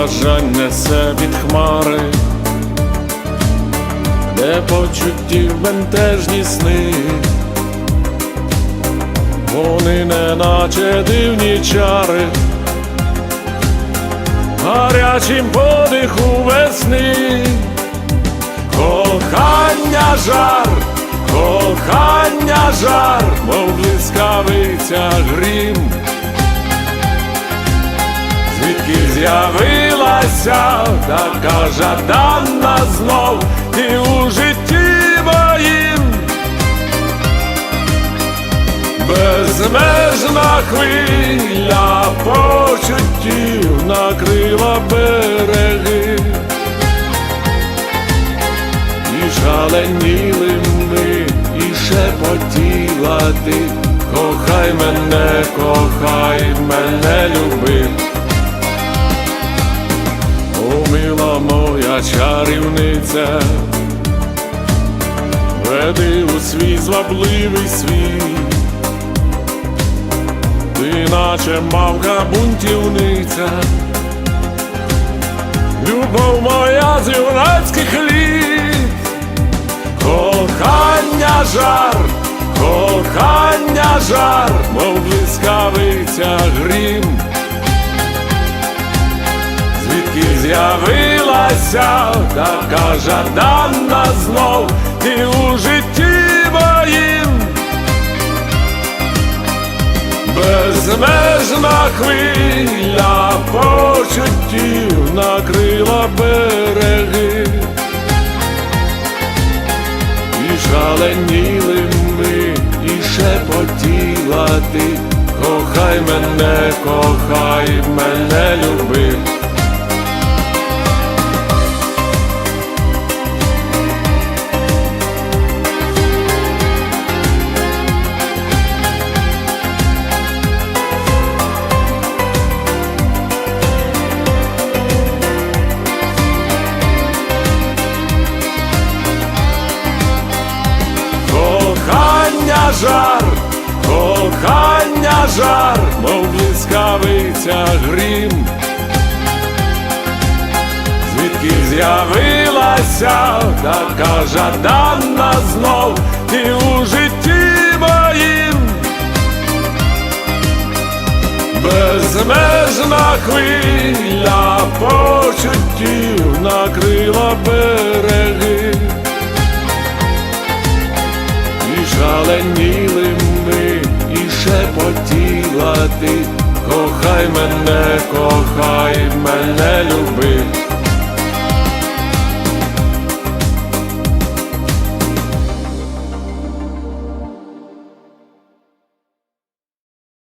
бажань несе від хмари, де почуттів бентежні сни, вони не наче дивні чари, гарячим подиху весни, кохання жар, кохання жар, мов блискавиця грім. Звідки з'явилася така жадана знов і у житті моїм. Безмежна хвиля почуттів накрила береги, і шаленіли ми, і шепотіла ти, кохай мене, кохай мене люби. Моя чарівниця, веди у свій звабливий світ, ти наче мавка бунтівниця, любов моя з юнацьких літ, кохання жар, кохання жар, мов блискавиця грім. Звідки з'явилася така жадана знов і у житті моїм. Безмежна хвиля почуттів накрила береги, і шаленіли ми, і шепотіла ти, кохай мене, кохай мене люби. Жар, мов блискавиця грім, звідки з'явилася така жадана знов? І у житті моїм. Безмежна хвиля почуттів накрила береги. І шаленіли ми, і шепотіла ти, кохай мене, кохай мене люби.